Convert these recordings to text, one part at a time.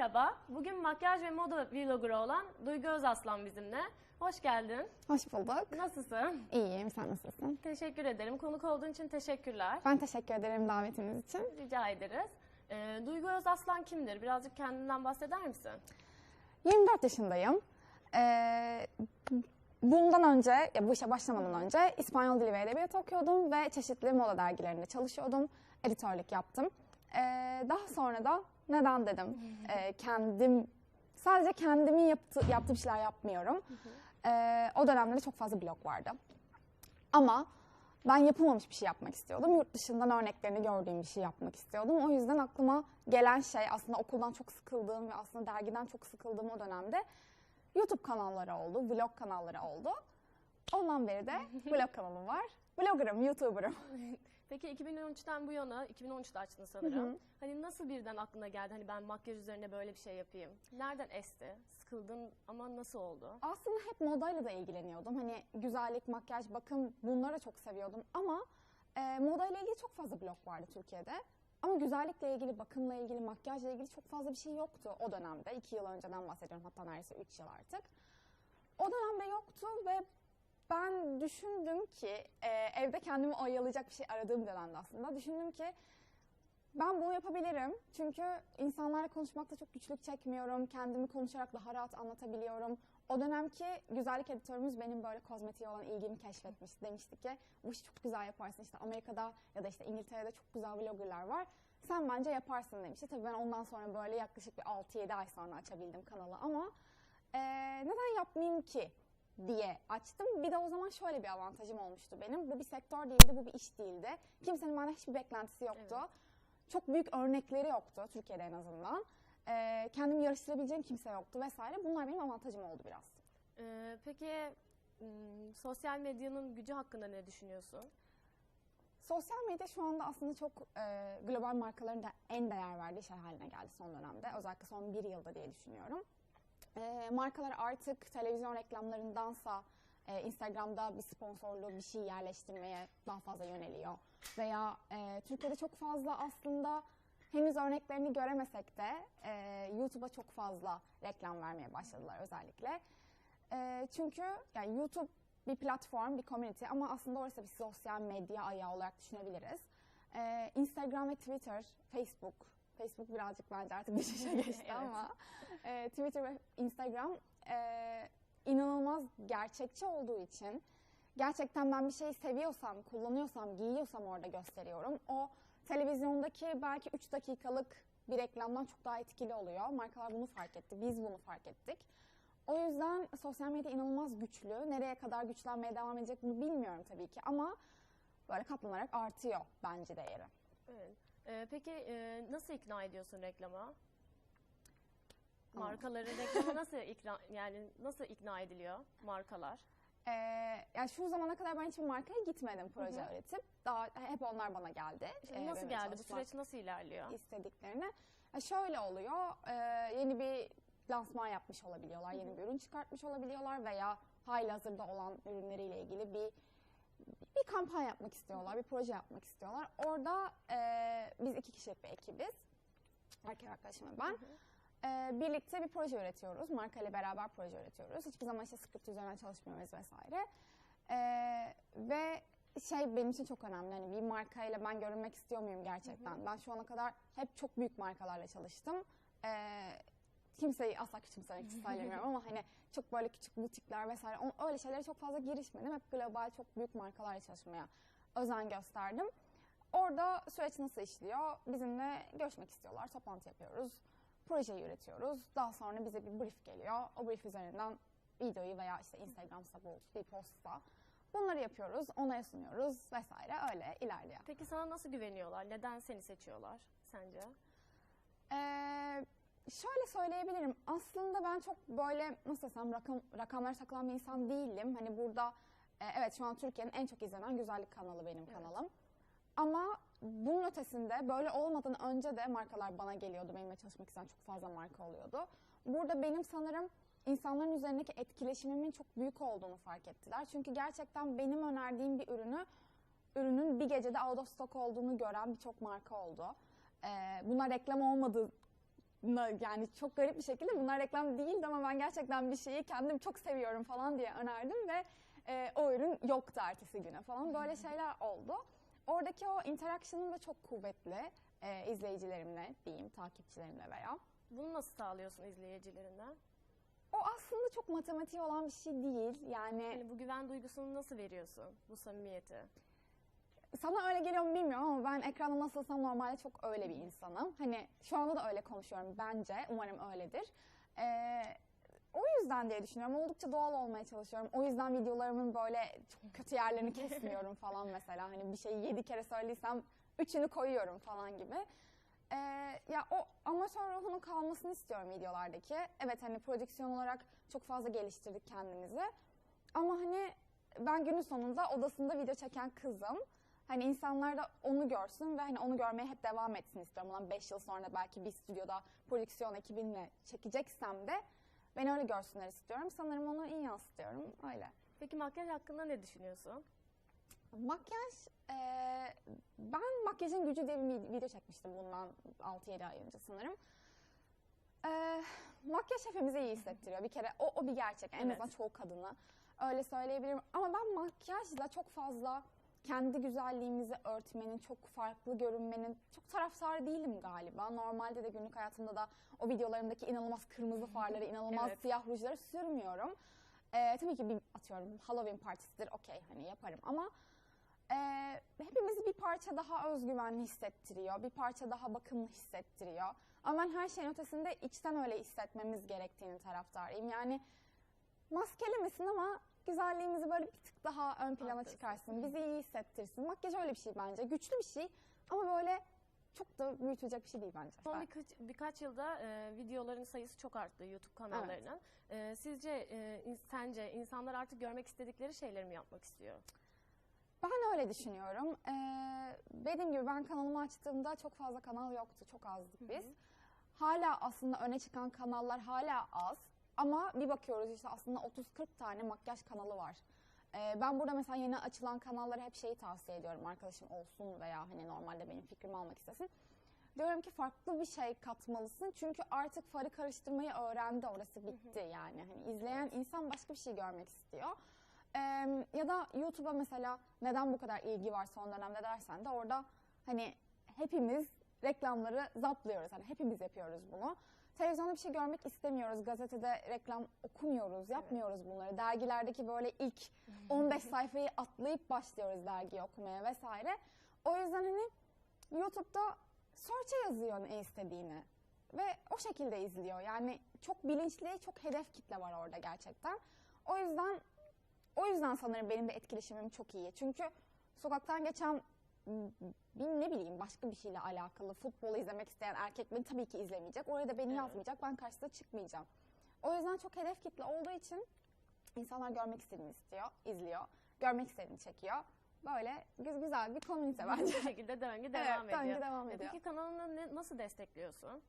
merhaba. Bugün makyaj ve moda vloggerı olan Duygu Özaslan bizimle. Hoş geldin. Hoş bulduk. Nasılsın? İyiyim, sen nasılsın? Teşekkür ederim. Konuk olduğun için teşekkürler. Ben teşekkür ederim davetiniz için. Rica ederiz. Ee, Duygu Özaslan kimdir? Birazcık kendinden bahseder misin? 24 yaşındayım. Ee, bundan önce, ya bu işe başlamadan önce İspanyol Dili ve Edebiyatı okuyordum ve çeşitli moda dergilerinde çalışıyordum. Editörlük yaptım. Ee, daha sonra da neden dedim, ee, kendim, sadece kendimin yaptı, yaptığım şeyler yapmıyorum. Ee, o dönemde de çok fazla blog vardı. Ama ben yapılmamış bir şey yapmak istiyordum. Yurt dışından örneklerini gördüğüm bir şey yapmak istiyordum. O yüzden aklıma gelen şey aslında okuldan çok sıkıldığım ve aslında dergiden çok sıkıldığım o dönemde YouTube kanalları oldu, vlog kanalları oldu. Ondan beri de vlog kanalım var. Vlogger'ım, YouTuber'ım. Peki 2013'ten bu yana, 2013'te açtın sanırım. Hani nasıl birden aklına geldi? Hani ben makyaj üzerine böyle bir şey yapayım. Nereden esti? Sıkıldın ama nasıl oldu? Aslında hep modayla da ilgileniyordum. Hani güzellik, makyaj, bakım bunları çok seviyordum. Ama e, modayla ilgili çok fazla blog vardı Türkiye'de. Ama güzellikle ilgili, bakımla ilgili, makyajla ilgili çok fazla bir şey yoktu o dönemde. İki yıl önceden bahsediyorum hatta neredeyse üç yıl artık. O dönemde yoktu ve ben düşündüm ki e, evde kendimi oyalayacak bir şey aradığım dönemde aslında. Düşündüm ki ben bunu yapabilirim. Çünkü insanlarla konuşmakta çok güçlük çekmiyorum. Kendimi konuşarak daha rahat anlatabiliyorum. O dönemki güzellik editörümüz benim böyle kozmetiğe olan ilgimi keşfetmişti. Demişti ki bu işi çok güzel yaparsın. İşte Amerika'da ya da işte İngiltere'de çok güzel vloggerlar var. Sen bence yaparsın demişti. Tabii ben ondan sonra böyle yaklaşık bir 6-7 ay sonra açabildim kanalı ama eee, neden yapmayayım ki diye açtım. Bir de o zaman şöyle bir avantajım olmuştu benim. Bu bir sektör değildi, bu bir iş değildi. Kimsenin benden hiçbir beklentisi yoktu. Evet. Çok büyük örnekleri yoktu Türkiye'de en azından. Ee, kendimi yarıştırabileceğim kimse yoktu vesaire. Bunlar benim avantajım oldu biraz. Ee, peki sosyal medyanın gücü hakkında ne düşünüyorsun? Sosyal medya şu anda aslında çok e, global markaların da en değer verdiği şey haline geldi son dönemde. Özellikle son bir yılda diye düşünüyorum. E, markalar artık televizyon reklamlarındansa e, Instagram'da bir sponsorluğu bir şey yerleştirmeye daha fazla yöneliyor. Veya e, Türkiye'de çok fazla aslında henüz örneklerini göremesek de e, YouTube'a çok fazla reklam vermeye başladılar özellikle. E, çünkü yani YouTube bir platform, bir community ama aslında orası bir sosyal medya ayağı olarak düşünebiliriz. Ee, Instagram ve Twitter, Facebook, Facebook birazcık bence artık düşüşe geçti Evet. ama e, Twitter ve Instagram e, inanılmaz gerçekçi olduğu için gerçekten ben bir şeyi seviyorsam, kullanıyorsam, giyiyorsam orada gösteriyorum. O televizyondaki belki 3 dakikalık bir reklamdan çok daha etkili oluyor. Markalar bunu fark etti, biz bunu fark ettik. O yüzden sosyal medya inanılmaz güçlü. Nereye kadar güçlenmeye devam edecek bunu bilmiyorum tabii ki ama böyle katlanarak artıyor bence değeri. Evet. Ee, peki e, nasıl ikna ediyorsun reklama? Markaları reklama nasıl ikna yani nasıl ikna ediliyor markalar? Ee, yani şu zamana kadar ben hiçbir markaya gitmedim proje Hı hı. üretip. Daha hep onlar bana geldi. Ee, nasıl benimle geldi? Bu çalışmak süreç nasıl ilerliyor? istediklerini. Ya şöyle oluyor. e, yeni bir lansman yapmış olabiliyorlar. Yeni bir ürün çıkartmış olabiliyorlar veya halihazırda olan ürünleriyle ilgili bir bir kampanya yapmak istiyorlar, bir proje yapmak istiyorlar. Orada e, biz iki kişilik bir ekibiz. Erkek arkadaşım ve ben. E, birlikte bir proje üretiyoruz. Marka ile beraber proje üretiyoruz. Hiçbir zaman işte script üzerinden çalışmıyoruz vesaire. E, ve şey benim için çok önemli. Hani bir markayla ben görünmek istiyor muyum gerçekten? Ben şu ana kadar hep çok büyük markalarla çalıştım. E, kimseyi asla küçümsemek için söylemiyorum ama hani çok böyle küçük butikler vesaire o- öyle şeylere çok fazla girişmedim. Hep global çok büyük markalarla çalışmaya özen gösterdim. Orada süreç nasıl işliyor? Bizimle görüşmek istiyorlar, toplantı yapıyoruz, projeyi üretiyoruz. Daha sonra bize bir brief geliyor. O brief üzerinden videoyu veya işte Instagram'sa bu bir postsa bunları yapıyoruz, onaya sunuyoruz vesaire öyle ilerliyor. Peki sana nasıl güveniyorlar? Neden seni seçiyorlar sence? Ee, şöyle söyleyebilirim. Aslında ben çok böyle nasıl desem rakam, rakamlara takılan bir insan değilim. Hani burada e, evet şu an Türkiye'nin en çok izlenen güzellik kanalı benim Evet. kanalım. Ama bunun ötesinde böyle olmadan önce de markalar bana geliyordu. Benimle çalışmak isteyen çok fazla marka oluyordu. Burada benim sanırım insanların üzerindeki etkileşimimin çok büyük olduğunu fark ettiler. Çünkü gerçekten benim önerdiğim bir ürünü ürünün bir gecede out of stock olduğunu gören birçok marka oldu. Ee, bunlar reklam olmadığı yani çok garip bir şekilde bunlar reklam değildi ama ben gerçekten bir şeyi kendim çok seviyorum falan diye önerdim ve e, o ürün yoktu ertesi güne falan. Böyle şeyler oldu. Oradaki o interaction'ım da çok kuvvetli e, izleyicilerimle diyeyim, takipçilerimle veya. Bunu nasıl sağlıyorsun izleyicilerine? O aslında çok matematiği olan bir şey değil. Yani Hani bu güven duygusunu nasıl veriyorsun? Bu samimiyeti? Sana öyle geliyor mu bilmiyorum ama ben ekranda nasılsam normalde çok öyle bir insanım. Hani şu anda da öyle konuşuyorum bence. Umarım öyledir. Ee, o yüzden diye düşünüyorum. Oldukça doğal olmaya çalışıyorum. O yüzden videolarımın böyle çok kötü yerlerini kesmiyorum falan mesela. Hani bir şeyi yedi kere söylediysem üçünü koyuyorum falan gibi. Ee, ya o amatör ruhunun kalmasını istiyorum videolardaki. Evet hani prodüksiyon olarak çok fazla geliştirdik kendimizi. Ama hani ben günün sonunda odasında video çeken kızım. Hani insanlar da onu görsün ve hani onu görmeye hep devam etsin istiyorum. Bundan 5 yıl sonra belki bir stüdyoda prodüksiyon ekibinle çekeceksem de beni öyle görsünler istiyorum. Sanırım onu iyi yansıtıyorum. Öyle. Peki makyaj hakkında ne düşünüyorsun? Makyaj, eee, ben Makyajın Gücü diye bir video çekmiştim bundan 6-7 ay önce sanırım. Eee, makyaj hepimize iyi hissettiriyor. Bir kere o, o bir gerçek. En Evet. azından çoğu kadına öyle söyleyebilirim. Ama ben makyajla çok fazla kendi güzelliğimizi örtmenin, çok farklı görünmenin çok taraftarı değilim galiba. Normalde de günlük hayatımda da o videolarımdaki inanılmaz kırmızı farları, inanılmaz Evet. siyah rujları sürmüyorum. Eee, tabii ki bir atıyorum Halloween partisidir okey hani yaparım ama eee, hepimizi bir parça daha özgüvenli hissettiriyor. Bir parça daha bakımlı hissettiriyor. Ama ben her şeyin ötesinde içten öyle hissetmemiz gerektiğini taraftarıyım. Yani maskelemesin ama güzelliğimizi böyle bir tık daha ön plana Haklısın. çıkarsın. Bizi iyi hissettirsin. Makyaj öyle bir şey bence. Güçlü bir şey ama böyle çok da büyütecek bir şey değil bence. Son birkaç, birkaç yılda e, videoların sayısı çok arttı YouTube kanallarının. E, sizce, e, in- sence insanlar artık görmek istedikleri şeyleri mi yapmak istiyor? Ben öyle düşünüyorum. Ee, dediğim gibi ben kanalımı açtığımda çok fazla kanal yoktu. Çok azdık biz. Hala aslında öne çıkan kanallar hala az. Ama bir bakıyoruz işte aslında 30-40 tane makyaj kanalı var. Ee, ben burada mesela yeni açılan kanallara hep şeyi tavsiye ediyorum. Arkadaşım olsun veya hani normalde benim fikrimi almak istesin. Diyorum ki farklı bir şey katmalısın. Çünkü artık farı karıştırmayı öğrendi. Orası bitti yani. Hani izleyen insan başka bir şey görmek istiyor. Ee, ya da YouTube'a mesela neden bu kadar ilgi var son dönemde dersen de orada hani hepimiz reklamları zaplıyoruz. Hani hepimiz yapıyoruz bunu. Televizyonda bir şey görmek istemiyoruz. Gazetede reklam okumuyoruz, yapmıyoruz bunları. Dergilerdeki böyle ilk 15 sayfayı atlayıp başlıyoruz dergiyi okumaya vesaire. O yüzden hani YouTube'da search'e yazıyor ne istediğini ve o şekilde izliyor. Yani çok bilinçli, çok hedef kitle var orada gerçekten. O yüzden o yüzden sanırım benim de etkileşimim çok iyi. Çünkü sokaktan geçen ne bileyim başka bir şeyle alakalı futbolu izlemek isteyen erkek beni tabii ki izlemeyecek. Oraya da beni Evet. yazmayacak. Ben karşısına çıkmayacağım. O yüzden çok hedef kitle olduğu için insanlar görmek istediğini istiyor, izliyor. Görmek istediğini çekiyor. Böyle gü- güzel bir komünite Bu bence. şekilde döngü Evet, devam ediyor. döngü devam E, ediyor. Peki kanalını ne- nasıl destekliyorsun?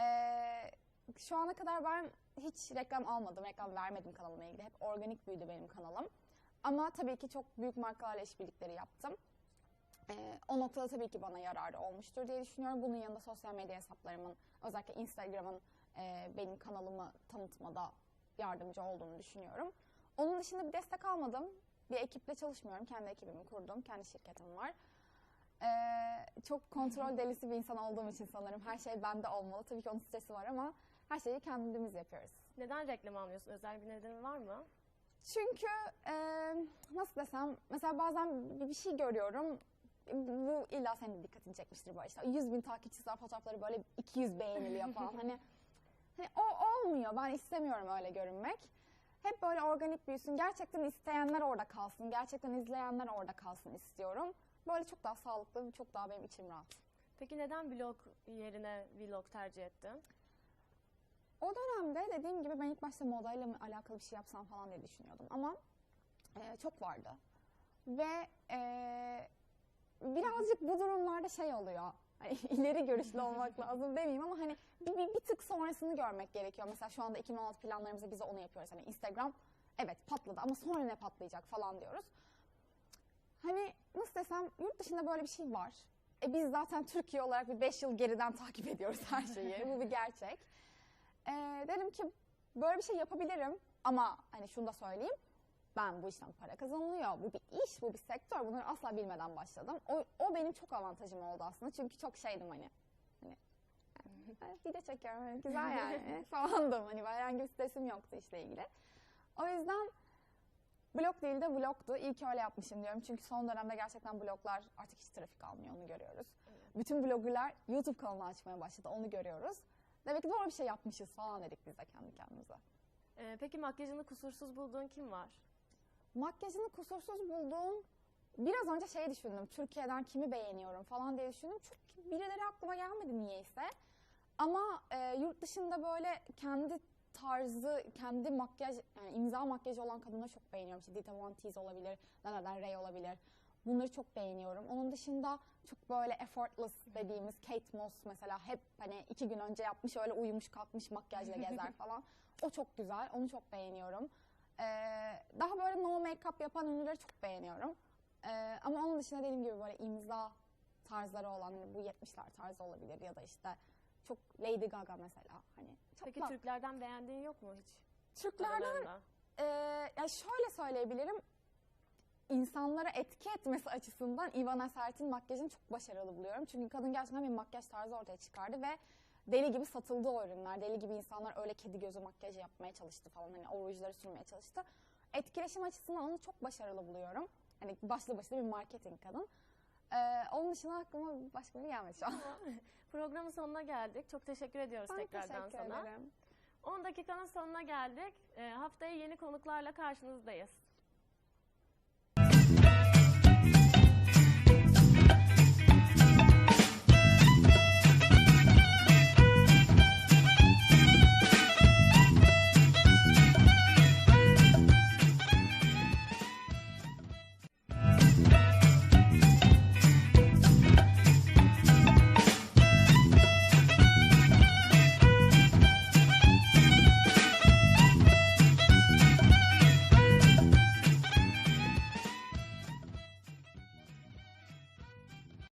Ee, şu ana kadar ben hiç reklam almadım, reklam vermedim kanalımla ilgili. Hep organik büyüdü benim kanalım. Ama tabii ki çok büyük markalarla işbirlikleri yaptım. Ee, o noktada tabii ki bana yararı olmuştur diye düşünüyorum. Bunun yanında sosyal medya hesaplarımın, özellikle Instagram'ın e, benim kanalımı tanıtmada yardımcı olduğunu düşünüyorum. Onun dışında bir destek almadım. Bir ekiple çalışmıyorum. Kendi ekibimi kurdum. Kendi şirketim var. Ee, çok kontrol delisi bir insan olduğum için sanırım her şey bende olmalı. Tabii ki onun stresi var ama her şeyi kendimiz yapıyoruz. Neden reklam almıyorsun? Özel bir nedeni var mı? Çünkü e, nasıl desem mesela bazen bir bir şey görüyorum. Bu illa senin de dikkatini çekmiştir böyle işte 100 bin takipçisi var fotoğrafları böyle 200 beğeniliyor falan hani, hani o olmuyor ben istemiyorum öyle görünmek. Hep böyle organik büyüsün gerçekten isteyenler orada kalsın gerçekten izleyenler orada kalsın istiyorum. Böyle çok daha sağlıklı çok daha benim içim rahat. Peki neden blog yerine vlog tercih ettin? O dönemde dediğim gibi ben ilk başta modayla mı alakalı bir şey yapsam falan diye düşünüyordum ama e, çok vardı. Ve e, birazcık bu durumlarda şey oluyor. Hani ileri görüşlü olmak lazım demeyeyim ama hani bir, bir, bir tık sonrasını görmek gerekiyor. Mesela şu anda 2016 planlarımızda biz de onu yapıyoruz. Hani Instagram evet patladı ama sonra ne patlayacak falan diyoruz. Hani nasıl desem yurt dışında böyle bir şey var. E biz zaten Türkiye olarak bir 5 yıl geriden takip ediyoruz her şeyi. Bu bir gerçek. E, dedim ki böyle bir şey yapabilirim ama hani şunu da söyleyeyim. Ben bu işten para kazanılıyor. Bu bir iş, bu bir sektör. Bunları asla bilmeden başladım. O, o benim çok avantajım oldu aslında. Çünkü çok şeydim hani. hani yani, video çekiyorum hani güzel yani falandım. Hani herhangi bir stresim yoktu işle ilgili. O yüzden blog değil de vlogtu. İyi ki öyle yapmışım diyorum. Çünkü son dönemde gerçekten bloglar artık hiç trafik almıyor onu görüyoruz. Bütün bloggerlar YouTube kanalı açmaya başladı onu görüyoruz. Demek ki doğru bir şey yapmışız falan dedik biz de kendi kendimize. Ee, peki makyajını kusursuz bulduğun kim var? Makyajını kusursuz bulduğum biraz önce şey düşündüm. Türkiye'den kimi beğeniyorum falan diye düşündüm. Çok birileri aklıma gelmedi niyeyse. Ama e, yurt dışında böyle kendi tarzı, kendi makyaj, yani imza makyajı olan kadınları çok beğeniyorum. İşte Dita Von Teese olabilir, Lana Del Rey olabilir. Bunları çok beğeniyorum. Onun dışında çok böyle effortless dediğimiz Kate Moss mesela hep hani iki gün önce yapmış öyle uyumuş kalkmış makyajla gezer falan. O çok güzel. Onu çok beğeniyorum. Ee, daha böyle no make-up yapan ünlüleri çok beğeniyorum. Ee, ama onun dışında dediğim gibi böyle imza tarzları olan hani bu 70'ler tarzı olabilir ya da işte çok Lady Gaga mesela hani çok Peki bak- Türklerden beğendiğin yok mu hiç? Türklerden Aralarında. ee, ya şöyle söyleyebilirim. İnsanlara etki etmesi açısından Ivana Sert'in makyajını çok başarılı buluyorum. Çünkü kadın gerçekten bir makyaj tarzı ortaya çıkardı ve deli gibi satıldı o ürünler. Deli gibi insanlar öyle kedi gözü makyajı yapmaya çalıştı falan. Hani o rujları sürmeye çalıştı. Etkileşim açısından onu çok başarılı buluyorum. Hani başlı başına bir marketing kadın. Ee, onun dışında aklıma başka biri gelmedi şu an. Programın sonuna geldik. Çok teşekkür ediyoruz Ben tekrardan teşekkür sana. ederim. 10 dakikanın sonuna geldik. Ee, haftaya yeni konuklarla karşınızdayız.